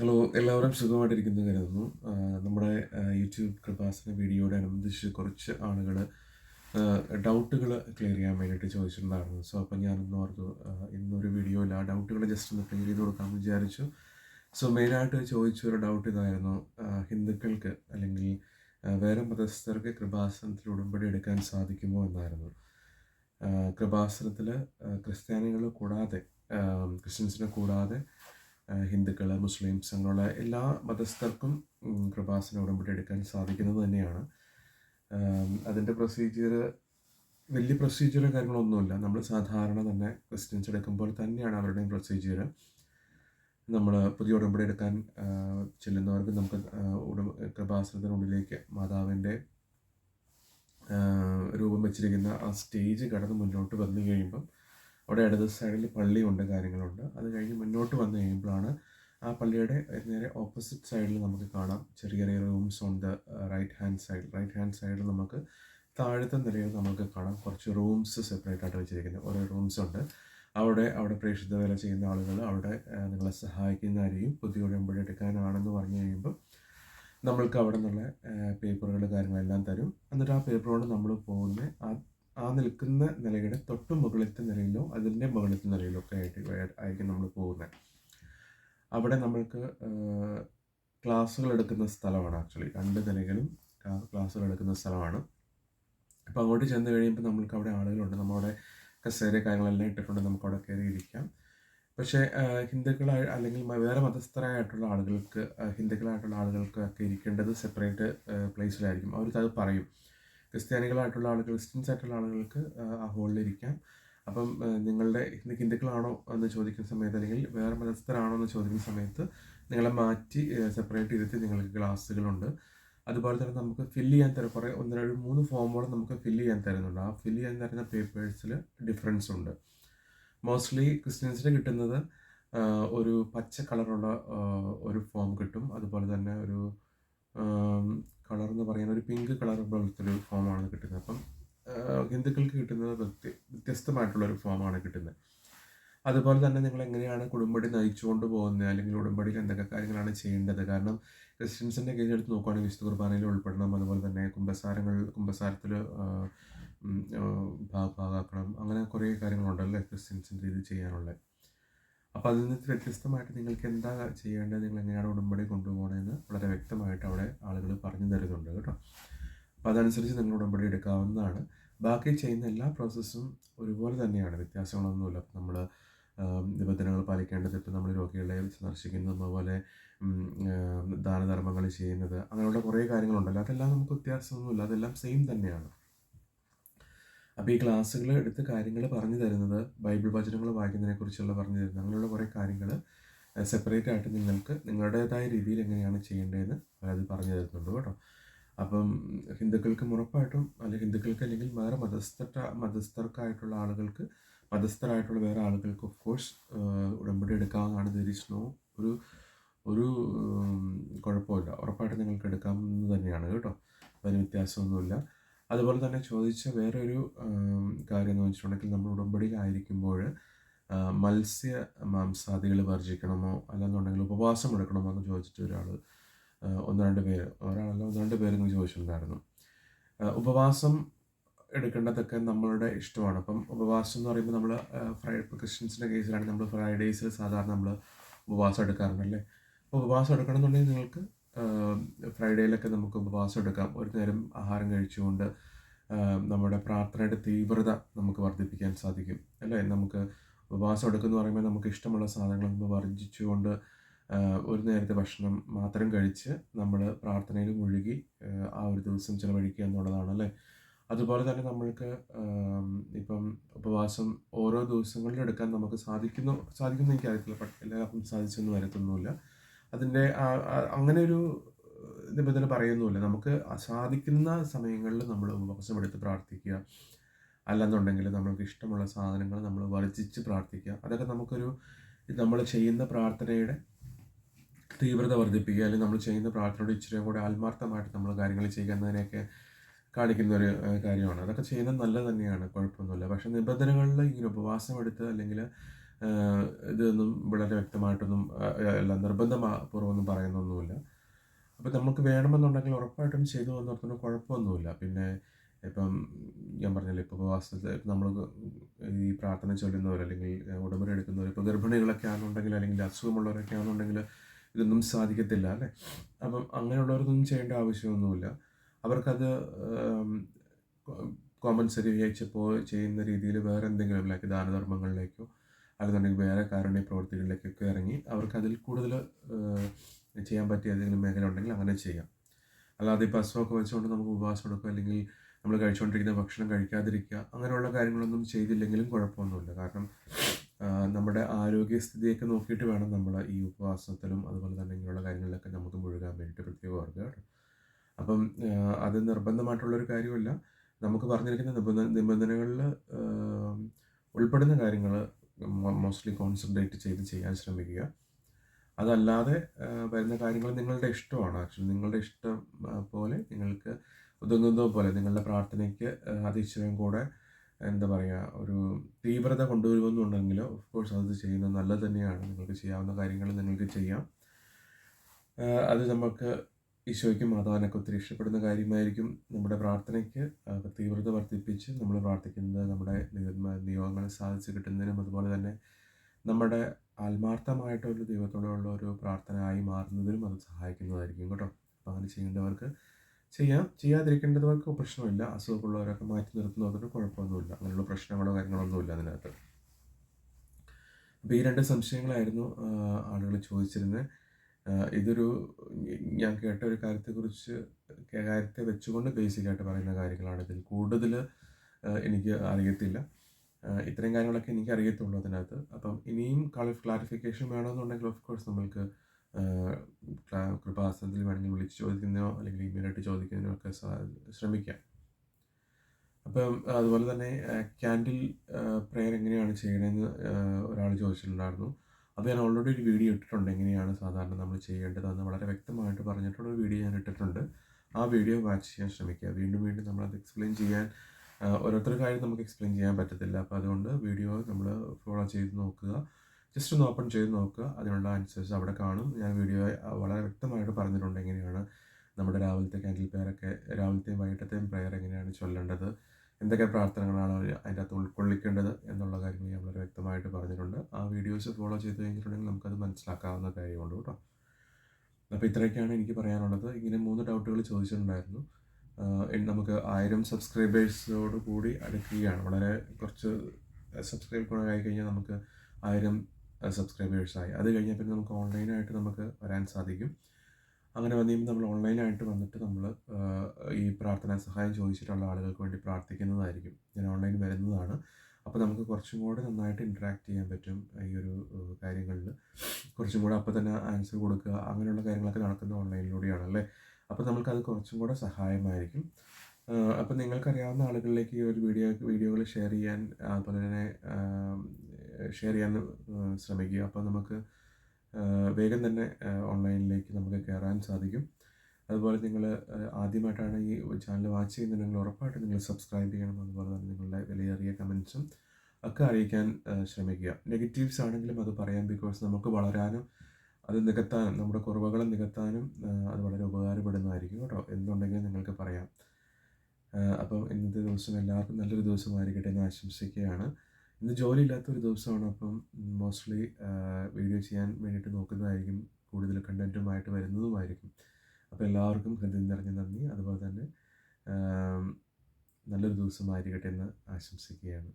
Hello എല്ലാവരും സുഖമായിട്ടിരിക്കുന്നു കരുതുന്നു. നമ്മുടെ യൂട്യൂബ് കൃപാസന വീഡിയോയോടനുബന്ധിച്ച് കുറച്ച് ആളുകൾ ഡൗട്ടുകൾ ക്ലിയർ ചെയ്യാൻ വേണ്ടിയിട്ട് ചോദിച്ചിട്ടുണ്ടായിരുന്നു. സോ അപ്പം ഞാനൊന്ന് ഓർത്തു ഇന്നൊരു വീഡിയോയിൽ ആ ഡൗട്ടുകൾ ജസ്റ്റ് ഒന്ന് ക്ലിയർ ചെയ്ത് കൊടുക്കാമെന്ന് വിചാരിച്ചു. സോ മെയിനായിട്ട് ചോദിച്ച ഒരു ഡൗട്ട് ഇതായിരുന്നു ഹിന്ദുക്കൾക്ക് അല്ലെങ്കിൽ വേറെ മതസ്ഥർക്ക് കൃപാസനത്തിൽ ഉടമ്പടി എടുക്കാൻ സാധിക്കുമോ എന്നായിരുന്നു. കൃപാസനത്തിൽ ക്രിസ്ത്യാനികൾ കൂടാതെ ക്രിസ്ത്യൻസിനെ കൂടാതെ ഹിന്ദുക്കൾ മുസ്ലിംസ് അങ്ങനെയുള്ള എല്ലാ മതസ്ഥർക്കും കൃപാസന ഉടമ്പടി എടുക്കാൻ സാധിക്കുന്നത് തന്നെയാണ്. അതിന്റെ പ്രൊസീജിയർ വലിയ പ്രൊസീജിയറോ കാര്യങ്ങളൊന്നുമില്ല. നമ്മൾ സാധാരണ തന്നെ ക്രിസ്ത്യൻസ് എടുക്കുമ്പോൾ തന്നെയാണ് അവരുടെയും പ്രൊസീജിയർ നമ്മൾ പുതിയ ഉടമ്പടി എടുക്കാൻ ചെല്ലുന്നവർക്ക് നമുക്ക് ഉടമ ഉടമ്പ കൃപാസനത്തിനുള്ളിലേക്ക് മാതാവിന്റെ രൂപം വെച്ചിരിക്കുന്ന ആ സ്റ്റേജ് കടന്ന് മുന്നോട്ട് വന്നു കഴിയുമ്പം അവിടെ ഇടത് സൈഡിൽ പള്ളിയുണ്ട് കാര്യങ്ങളുണ്ട്. അത് കഴിഞ്ഞ് മുന്നോട്ട് വന്നു കഴിയുമ്പോഴാണ് ആ പള്ളിയുടെ നേരെ ഓപ്പോസിറ്റ് സൈഡിൽ നമുക്ക് കാണാം. ചെറിയ ചെറിയ rooms on the right hand side right hand സൈഡിൽ നമുക്ക് താഴത്തെ നിലയിൽ നമുക്ക് കാണാം കുറച്ച് റൂംസ് സെപ്പറേറ്റ് ആയിട്ട് വെച്ചിരിക്കുന്നത്. ഓരോ റൂംസ് ഉണ്ട്. അവിടെ അവിടെ പ്രേക്ഷിത വേല ചെയ്യുന്ന ആളുകൾ അവിടെ നിങ്ങളെ സഹായിക്കുന്നവരെയും പുതിയ ഉടമ്പടി എടുക്കാനാണെന്ന് പറഞ്ഞു കഴിയുമ്പോൾ നമ്മൾക്ക് അവിടെ നിന്നുള്ള പേപ്പറുകൾ കാര്യങ്ങളെല്ലാം തരും. എന്നിട്ട് ആ പേപ്പറോട് നമ്മൾ പോകുന്ന ആ ആ നിൽക്കുന്ന നിലയുടെ തൊട്ട് മുകളിലത്തെ നിലയിലോ അതിന്റെ മുകളിലത്തെ നിലയിലോ ഒക്കെ ആയിട്ട് ആയിരിക്കും നമ്മൾ പോകുന്നത് അവിടെ നമ്മൾക്ക് ക്ലാസ്സുകൾ എടുക്കുന്ന സ്ഥലമാണ് ആക്ച്വലി രണ്ട് നിലകളും ക്ലാസ്സുകൾ എടുക്കുന്ന സ്ഥലമാണ്. അപ്പോൾ അങ്ങോട്ട് ചെന്ന് കഴിയുമ്പോൾ നമ്മൾക്ക് അവിടെ ആളുകളുണ്ട്. നമ്മളവിടെ കസേര കാര്യങ്ങളെല്ലാം ഇട്ടിട്ടുണ്ട്. നമുക്ക് അവിടെ കയറി ഇരിക്കാം. പക്ഷേ ഹിന്ദുക്കളായി അല്ലെങ്കിൽ വേറെ മതസ്ഥരായിട്ടുള്ള ആളുകൾക്ക് ഹിന്ദുക്കളായിട്ടുള്ള ആളുകൾക്ക് ഒക്കെ ഇരിക്കേണ്ടത് സെപ്പറേറ്റ് പ്ലേസിലായിരിക്കും അവർക്കത് പറയും. ക്രിസ്ത്യാനികളായിട്ടുള്ള ആളുകൾ ക്രിസ്ത്യൻസ് ആയിട്ടുള്ള ആളുകൾക്ക് ആ, ഹോളിലിരിക്കാം. അപ്പം നിങ്ങളുടെ ഹിന്ദു- ഹിന്ദുക്കളാണോ എന്ന് ചോദിക്കുന്ന സമയത്ത് അല്ലെങ്കിൽ വേറെ മതസ്ഥരാണോ എന്ന് ചോദിക്കുന്ന സമയത്ത് നിങ്ങളെ മാറ്റി സെപ്പറേറ്റ് ചെയ്തിട്ട് നിങ്ങൾക്ക് ക്ലാസ്സുകളുണ്ട് അതുപോലെ തന്നെ നമുക്ക് ഫില്ല് ചെയ്യാൻ തരും കുറേ ഒന്ന് രണ്ട് മൂന്ന് ഫോമുകൾ നമുക്ക് ഫില്ല് ചെയ്യാൻ തരുന്നുണ്ട്. ആ ഫില്ല് ചെയ്യാൻ തരുന്ന പേപ്പേഴ്സിൽ ഡിഫറൻസ് ഉണ്ട് മോസ്റ്റ്ലി ക്രിസ്ത്യൻസിന് കിട്ടുന്നത് ഒരു പച്ച കളറുള്ള ഒരു ഫോം കിട്ടും. അതുപോലെ തന്നെ ഒരു കളർ എന്ന് പറയുന്ന ഒരു പിങ്ക് കളർ പോലത്തെ ഒരു ഫോമാണ് കിട്ടുന്നത് അപ്പം ആ, ഹിന്ദുക്കൾക്ക് കിട്ടുന്നത് വ്യത്യ വ്യത്യസ്തമായിട്ടുള്ള ഒരു ഫോമാണ് കിട്ടുന്നത്. അതുപോലെ തന്നെ നിങ്ങൾ എങ്ങനെയാണ് കുടുംബടി നയിച്ചുകൊണ്ട് പോകുന്നത്? അല്ലെങ്കിൽ ഉടമ്പടിയിൽ എന്തൊക്കെ കാര്യങ്ങളാണ് ചെയ്യേണ്ടത്? കാരണം ക്രിസ്ത്യൻസിന്റെ കേസ് എടുത്ത് നോക്കുകയാണെങ്കിൽ വിശുദ്ധ കുർബാനയിൽ ഉൾപ്പെടണം. അതുപോലെ തന്നെ കുംഭസാരങ്ങൾ കുംഭസാരത്തിൽ ഭാഗമാക്കണം അങ്ങനെ കുറേ കാര്യങ്ങളുണ്ടല്ലേ ക്രിസ്ത്യൻസിന്റെ ഇത് ചെയ്യാനുള്ളത് അപ്പോൾ അതിൽ നിന്ന് വ്യത്യസ്തമായിട്ട് നിങ്ങൾക്ക് എന്താ ചെയ്യേണ്ടത്? നിങ്ങൾ എങ്ങനെയാണ് ഉടമ്പടി കൊണ്ടുപോകണമെന്ന് വളരെ വ്യക്തമായിട്ട് അവിടെ ആളുകൾ പറഞ്ഞു തരുന്നുണ്ട് കേട്ടോ. അപ്പോൾ അതനുസരിച്ച് നിങ്ങൾ ഉടമ്പടി എടുക്കാവുന്നതാണ്. ബാക്കി ചെയ്യുന്ന എല്ലാ പ്രോസസ്സും ഒരുപോലെ തന്നെയാണ്. വ്യത്യാസങ്ങളൊന്നുമില്ല. അപ്പം നമ്മൾ നിബന്ധനകൾ പാലിക്കേണ്ടത് ഇപ്പം നമ്മൾ രോഗികളെ സന്ദർശിക്കുന്നത് അതുപോലെ ദാനധർമ്മങ്ങൾ ചെയ്യുന്നത്. അങ്ങനെയുള്ള കുറേ കാര്യങ്ങളുണ്ടല്ലോ. അതെല്ലാം നമുക്ക് വ്യത്യാസമൊന്നുമില്ല. അതെല്ലാം സെയിം തന്നെയാണ്. അപ്പോൾ ഈ ക്ലാസ്സുകൾ എടുത്ത് കാര്യങ്ങൾ പറഞ്ഞു തരുന്നത് ബൈബിൾ വചനങ്ങൾ വായിക്കുന്നതിനെ കുറിച്ചുള്ള പറഞ്ഞു തരുന്നത് അങ്ങനെയുള്ള കുറേ കാര്യങ്ങൾ സെപ്പറേറ്റ് ആയിട്ട് നിങ്ങൾക്ക് നിങ്ങളുടേതായ രീതിയിൽ എങ്ങനെയാണ് ചെയ്യേണ്ടതെന്ന് അത് പറഞ്ഞു തരുന്നുണ്ട് കേട്ടോ. അപ്പം ഹിന്ദുക്കൾക്കും ഉറപ്പായിട്ടും അല്ലെങ്കിൽ ഹിന്ദുക്കൾക്ക് അല്ലെങ്കിൽ വേറെ മതസ്ഥ മതസ്ഥർക്കായിട്ടുള്ള ആളുകൾക്ക് മതസ്ഥരായിട്ടുള്ള വേറെ ആളുകൾക്ക് ഓഫ് കോഴ്സ് ഉടമ്പടി എടുക്കാവുന്നതാണ് നിരീക്ഷണവും. ഒരു ഒരു കുഴപ്പമില്ല. ഉറപ്പായിട്ടും നിങ്ങൾക്ക് എടുക്കാവുന്നത് തന്നെയാണ് കേട്ടോ. അതിന് വ്യത്യാസമൊന്നുമില്ല. അതുപോലെ തന്നെ ചോദിച്ച വേറൊരു കാര്യം എന്ന് വെച്ചിട്ടുണ്ടെങ്കിൽ നമ്മൾ ഉടമ്പടിയിലായിരിക്കുമ്പോൾ മത്സ്യ മാംസാദികൾ വർജിക്കണമോ അല്ലെന്നുണ്ടെങ്കിൽ ഉപവാസം എടുക്കണമോ എന്ന് ചോദിച്ചിട്ട് ഒരാൾ ഒന്ന് രണ്ട് പേര്. ഒരാളല്ല ഒന്ന് രണ്ട് പേരെങ്കിലും ചോദിച്ചിട്ടുണ്ടായിരുന്നു. ഉപവാസം എടുക്കേണ്ടതൊക്കെ നമ്മളുടെ ഇഷ്ടമാണ്. അപ്പം ഉപവാസം എന്ന് പറയുമ്പോൾ നമ്മൾ ഫ്രൈ ക്രിസ്ത്യൻസിന്റെ കേസിലാണെങ്കിൽ നമ്മൾ ഫ്രൈഡേയ്സിൽ സാധാരണ നമ്മൾ ഉപവാസം എടുക്കാറുണ്ടല്ലേ അപ്പോൾ ഉപവാസം എടുക്കണമെന്നുണ്ടെങ്കിൽ നിങ്ങൾക്ക് ഫ്രൈഡേയിലൊക്കെ നമുക്ക് ഉപവാസം എടുക്കാം. ഒരു നേരം ആഹാരം കഴിച്ചുകൊണ്ട് നമ്മുടെ പ്രാർത്ഥനയുടെ തീവ്രത നമുക്ക് വർദ്ധിപ്പിക്കാൻ സാധിക്കും അല്ലേ? നമുക്ക് ഉപവാസം എടുക്കുന്നു പറയുമ്പോൾ നമുക്ക് ഇഷ്ടമുള്ള സാധനങ്ങൾ നമ്മൾ വർജിച്ചുകൊണ്ട് ഒരു നേരത്തെ ഭക്ഷണം മാത്രം കഴിച്ച് നമ്മൾ പ്രാർത്ഥനയിൽ മുഴുകി ആ, ഒരു ദിവസം ചിലവഴിക്കുക എന്നുള്ളതാണ് അല്ലേ? അതുപോലെ തന്നെ നമ്മൾക്ക് ഇപ്പം ഉപവാസം ഓരോ ദിവസങ്ങളിലും എടുക്കാൻ നമുക്ക് സാധിക്കുന്നു സാധിക്കുന്നു എനിക്കറിയത്തില്ല എല്ലാവർക്കും സാധിച്ചൊന്നും വരത്തൊന്നുമില്ല. അതിന്റെ അങ്ങനെ ഒരു നിബന്ധന പറയുന്നുമില്ല. നമുക്ക് സാധിക്കുന്ന സമയങ്ങളിൽ നമ്മൾ ഉപവാസം എടുത്ത് പ്രാർത്ഥിക്കുക. അല്ലെന്നുണ്ടെങ്കിൽ നമ്മൾക്ക് ഇഷ്ടമുള്ള സാധനങ്ങൾ നമ്മൾ വർജിച്ച് പ്രാർത്ഥിക്കുക. അതൊക്കെ നമുക്കൊരു നമ്മൾ ചെയ്യുന്ന പ്രാർത്ഥനയുടെ തീവ്രത വർദ്ധിപ്പിക്കുക അല്ലെങ്കിൽ നമ്മൾ ചെയ്യുന്ന പ്രാർത്ഥനയോട് ഇച്ചിരി കൂടെ ആത്മാർത്ഥമായിട്ട് നമ്മൾ കാര്യങ്ങൾ ചെയ്യുക എന്നതിനെയൊക്കെ കാണിക്കുന്ന ഒരു കാര്യമാണ്. അതൊക്കെ ചെയ്യുന്നത് നല്ലത് തന്നെയാണ് കുഴപ്പമൊന്നുമില്ല. പക്ഷെ നിബന്ധനകളിൽ ഇങ്ങനെ ഉപവാസം എടുത്ത് അല്ലെങ്കിൽ ഇതൊന്നും വളരെ വ്യക്തമായിട്ടൊന്നും അല്ല നിർബന്ധപൂർവമൊന്നും പറയുന്നൊന്നുമില്ല. അപ്പം നമുക്ക് വേണമെന്നുണ്ടെങ്കിൽ ഉറപ്പായിട്ടും ചെയ്തു വന്നിടത്തോളം കുഴപ്പമൊന്നുമില്ല. പിന്നെ ഇപ്പം ഞാൻ പറഞ്ഞല്ലോ ഇപ്പോൾ ഉപവാസത്തിൽ നമ്മൾ ഈ പ്രാർത്ഥന ചൊല്ലുന്നവർ അല്ലെങ്കിൽ ഉടമ്പടി എടുക്കുന്നവർ ഇപ്പോൾ ഗർഭിണികളൊക്കെ ആണെന്നുണ്ടെങ്കിൽ അല്ലെങ്കിൽ അസുഖമുള്ളവരൊക്കെ ആണെന്നുണ്ടെങ്കിൽ ഇതൊന്നും സാധിക്കത്തില്ല അല്ലേ? അപ്പം അങ്ങനെയുള്ളവർക്കൊന്നും ചെയ്യേണ്ട ആവശ്യമൊന്നുമില്ല. അവർക്കത് കോമ്പൻസറി അയച്ചപ്പോൾ ചെയ്യുന്ന രീതിയിൽ വേറെ എന്തെങ്കിലും ലൈക്ക് ദാനധർമ്മങ്ങളിലേക്കോ അല്ലെന്നുണ്ടെങ്കിൽ വേറെ കാരുണ്യ പ്രവൃത്തികളിലേക്കൊക്കെ ഇറങ്ങി അവർക്ക് അതിൽ കൂടുതൽ ചെയ്യാൻ പറ്റിയ ഏതെങ്കിലും മേഖല ഉണ്ടെങ്കിൽ അങ്ങനെ ചെയ്യാം. അല്ലാതെ ഇപ്പോൾ അസുഖമൊക്കെ വെച്ചുകൊണ്ട് നമുക്ക് ഉപവാസം എടുക്കുക അല്ലെങ്കിൽ നമ്മൾ കഴിച്ചുകൊണ്ടിരിക്കുന്ന ഭക്ഷണം കഴിക്കാതിരിക്കുക അങ്ങനെയുള്ള കാര്യങ്ങളൊന്നും ചെയ്തില്ലെങ്കിലും കുഴപ്പമൊന്നുമില്ല. കാരണം നമ്മുടെ ആരോഗ്യസ്ഥിതിയൊക്കെ നോക്കിയിട്ട് വേണം നമ്മൾ ഈ ഉപവാസത്തിലും അതുപോലെ തന്നെ ഇങ്ങനെയുള്ള കാര്യങ്ങളിലൊക്കെ നമുക്ക് മുഴുകാൻ വേണ്ടിയിട്ട് പ്രത്യേകം ഓർക്കുക കേട്ടോ അപ്പം അത് നിർബന്ധമായിട്ടുള്ളൊരു കാര്യമല്ല നമുക്ക് പറഞ്ഞിരിക്കുന്ന നിബന്ധന നിബന്ധനകളിൽ ഉൾപ്പെടുന്ന കാര്യങ്ങൾ മോസ്റ്റ്ലി കോൺസെൻട്രേറ്റ് ചെയ്ത് ചെയ്യാൻ ശ്രമിക്കുക. അതല്ലാതെ വരുന്ന കാര്യങ്ങൾ നിങ്ങളുടെ ഇഷ്ടമാണ്. ആക്ച്വലി നിങ്ങളുടെ ഇഷ്ടം പോലെ നിങ്ങൾക്ക് ഉതകുന്നതോ പോലെ നിങ്ങളുടെ പ്രാർത്ഥനയ്ക്ക് അത് ഇച്ചിരിയും കൂടെ എന്താ പറയുക ഒരു തീവ്രത കൊണ്ടുവരുമെന്നുണ്ടെങ്കിൽ ഓഫ് കോഴ്സ് അത് ചെയ്യുന്നത് നല്ലത് തന്നെയാണ്. നിങ്ങൾക്ക് ചെയ്യാവുന്ന കാര്യങ്ങൾ നിങ്ങൾക്ക് ചെയ്യാം. അത് നമുക്ക് ഈശോയ്ക്കും മാതാവിനൊക്കെ ഒത്തിരി ഇഷ്ടപ്പെടുന്ന കാര്യമായിരിക്കും. നമ്മുടെ പ്രാർത്ഥനയ്ക്ക് തീവ്രത വർദ്ധിപ്പിച്ച് നമ്മൾ പ്രാർത്ഥിക്കുന്നത് നമ്മുടെ നിയ- നിയോഗങ്ങൾ സാധിച്ച് കിട്ടുന്നതിനും അതുപോലെ തന്നെ നമ്മുടെ ആത്മാർത്ഥമായിട്ടുള്ള ദൈവത്തോടുള്ള ഒരു പ്രാർത്ഥന ആയി മാറുന്നതിനും അത് സഹായിക്കുന്നതായിരിക്കും കേട്ടോ. അപ്പോൾ അങ്ങനെ ചെയ്യേണ്ടവർക്ക് ചെയ്യാം. ചെയ്യാതിരിക്കേണ്ടവർക്ക് പ്രശ്നമില്ല. അസുഖമുള്ളവരൊക്കെ മാറ്റി നിർത്തുന്നവർക്ക് കുഴപ്പമൊന്നുമില്ല. അങ്ങനെയുള്ള പ്രശ്നങ്ങളോ കാര്യങ്ങളൊന്നുമില്ല അതിനകത്ത്. അപ്പോൾ ഈ രണ്ട് സംശയങ്ങളായിരുന്നു ആളുകൾ ചോദിച്ചിരുന്നത്. ഇതൊരു ഞാൻ കേട്ട ഒരു കാര്യത്തെക്കുറിച്ച് കാര്യത്തെ വെച്ചുകൊണ്ട് ബേസിക്കായിട്ട് പറയുന്ന കാര്യങ്ങളാണ് ഇതിൽ കൂടുതൽ എനിക്ക് അറിയത്തില്ല. ഇത്രയും കാര്യങ്ങളൊക്കെ എനിക്ക് അറിയത്തുള്ളൂ അതിനകത്ത്. അപ്പം ഇനിയും ക്ലാരിഫിക്കേഷൻ വേണമെന്നുണ്ടെങ്കിൽ ഓഫ് കോഴ്സ് നമ്മൾക്ക് കൃപാസനത്തിൽ വേണമെങ്കിൽ വിളിച്ച് ചോദിക്കുന്നതിനോ അല്ലെങ്കിൽ ഇമെയിലായിട്ട് ചോദിക്കുന്നതിനോ ഒക്കെ ശ്രമിക്കാം. അപ്പം അതുപോലെ തന്നെ ക്യാൻഡിൽ പ്രെയർ എങ്ങനെയാണ് ചെയ്യണമെന്ന് ഒരാൾ ചോദിച്ചിട്ടുണ്ടായിരുന്നു. അപ്പോൾ ഞാൻ ഓൾറെഡി ഒരു വീഡിയോ ഇട്ടിട്ടുണ്ട് എങ്ങനെയാണ് സാധാരണ നമ്മൾ ചെയ്യേണ്ടതെന്ന് വളരെ വ്യക്തമായിട്ട് പറഞ്ഞിട്ടുള്ള ഒരു വീഡിയോ ഞാൻ ഇട്ടിട്ടുണ്ട്. ആ വീഡിയോ വാച്ച് ചെയ്യാൻ ശ്രമിക്കുക. വീണ്ടും വീണ്ടും നമ്മളത് എക്സ്പ്ലെയിൻ ചെയ്യാൻ ഓരോരുത്തരുടെ കാര്യം നമുക്ക് എക്സ്പ്ലെയിൻ ചെയ്യാൻ പറ്റത്തില്ല. അപ്പോൾ അതുകൊണ്ട് വീഡിയോ നമ്മൾ ഫോളോ ചെയ്ത് നോക്കുക. ജസ്റ്റ് ഒന്ന് ഓപ്പൺ ചെയ്ത് നോക്കുക. അതിനുള്ള ആൻസേഴ്സ് അവിടെ കാണും. ഞാൻ വീഡിയോ വളരെ വ്യക്തമായിട്ട് പറഞ്ഞിട്ടുണ്ട് എങ്ങനെയാണ് നമ്മുടെ രാവിലത്തെ ക്യാൻഡിൽ പ്രെയറൊക്കെ രാവിലത്തെയും വൈകിട്ടത്തെയും പ്രയർ എങ്ങനെയാണ് ചൊല്ലേണ്ടത് എന്തൊക്കെ പ്രാർത്ഥനകളാണ് അതിന്റെ അകത്ത് ഉൾക്കൊള്ളിക്കേണ്ടത് എന്നുള്ള കാര്യങ്ങൾ ഞാൻ വളരെ വ്യക്തമായിട്ട് പറഞ്ഞിട്ടുണ്ട്. ആ വീഡിയോസ് ഫോളോ ചെയ്ത് കഴിഞ്ഞിട്ടുണ്ടെങ്കിൽ നമുക്കത് മനസ്സിലാക്കാവുന്ന കാര്യമുള്ളൂ കേട്ടോ. അപ്പോൾ ഇത്രയൊക്കെയാണ് എനിക്ക് പറയാനുള്ളത്. ഇങ്ങനെ മൂന്ന് ഡൗട്ടുകൾ ചോദിച്ചിട്ടുണ്ടായിരുന്നു. നമുക്ക് ആയിരം സബ്സ്ക്രൈബേഴ്സോട് കൂടി അടുക്കുകയാണ്. വളരെ കുറച്ച് സബ്സ്ക്രൈബ് ആയി കഴിഞ്ഞാൽ നമുക്ക് ആയിരം സബ്സ്ക്രൈബേഴ്സായി അത് കഴിഞ്ഞാൽ പിന്നെ നമുക്ക് ഓൺലൈനായിട്ട് നമുക്ക് വരാൻ സാധിക്കും. അങ്ങനെ വന്നു നമ്മൾ ഓൺലൈനായിട്ട് വന്നിട്ട് നമ്മൾ ഈ പ്രാർത്ഥന സഹായം ചോദിച്ചിട്ടുള്ള ആളുകൾക്ക് വേണ്ടി പ്രാർത്ഥിക്കുന്നതായിരിക്കും. ഞാൻ ഓൺലൈൻ വരുന്നതാണ്. അപ്പോൾ നമുക്ക് കുറച്ചും കൂടെ നന്നായിട്ട് ഇൻട്രാക്ട് ചെയ്യാൻ പറ്റും ഈ ഒരു കാര്യങ്ങളിൽ കുറച്ചും കൂടെ അപ്പോൾ തന്നെ ആൻസർ കൊടുക്കുക അങ്ങനെയുള്ള കാര്യങ്ങളൊക്കെ നടക്കുന്നത് ഓൺലൈനിലൂടെയാണ് അല്ലേ? അപ്പോൾ നമുക്കത് കുറച്ചും കൂടെ സഹായമായിരിക്കും. അപ്പോൾ നിങ്ങൾക്കറിയാവുന്ന ആളുകളിലേക്ക് ഈ ഒരു വീഡിയോ വീഡിയോകൾ ഷെയർ ചെയ്യാൻ അതുപോലെ തന്നെ ഷെയർ ചെയ്യാൻ ശ്രമിക്കുക. അപ്പോൾ നമുക്ക് വേഗം തന്നെ ഓൺലൈനിലേക്ക് നമുക്ക് കയറാൻ സാധിക്കും. അതുപോലെ നിങ്ങൾ ആദ്യമായിട്ടാണ് ഈ ചാനൽ വാച്ച് ചെയ്യുന്നുണ്ടെങ്കിൽ ഉറപ്പായിട്ട് നിങ്ങൾ സബ്സ്ക്രൈബ് ചെയ്യണം. അതുപോലെ തന്നെ നിങ്ങളുടെ വിലയേറിയ കമൻസും ഒക്കെ അറിയിക്കാൻ ശ്രമിക്കുക. നെഗറ്റീവ്സ് ആണെങ്കിലും അത് പറയാം. ബിക്കോസ് നമുക്ക് വളരാനും അത് നികത്താനും നമ്മുടെ കുറവുകൾ നികത്താനും അത് വളരെ ഉപകാരപ്പെടുന്നതായിരിക്കും കേട്ടോ. എന്തുണ്ടെങ്കിലും നിങ്ങൾക്ക് പറയാം. അപ്പം ഇന്നത്തെ ദിവസം എല്ലാവർക്കും നല്ലൊരു ദിവസമായിരിക്കട്ടെ എന്ന് ആശംസിക്കുകയാണ്. ഇന്ന് ജോലി ഇല്ലാത്ത ഒരു ദിവസമാണ്. അപ്പം മോസ്റ്റ്ലി വീഡിയോ ചെയ്യാൻ വേണ്ടിയിട്ട് നോക്കുന്നതായിരിക്കും. കൂടുതൽ കണ്ടന്റുമായിട്ട് വരുന്നതുമായിരിക്കും. അപ്പോൾ എല്ലാവർക്കും ഹൃദയം നിറഞ്ഞ നന്ദി. അതുപോലെ തന്നെ നല്ലൊരു ദിവസമായിരിക്കട്ടെ എന്ന് ആശംസിക്കുകയാണ്.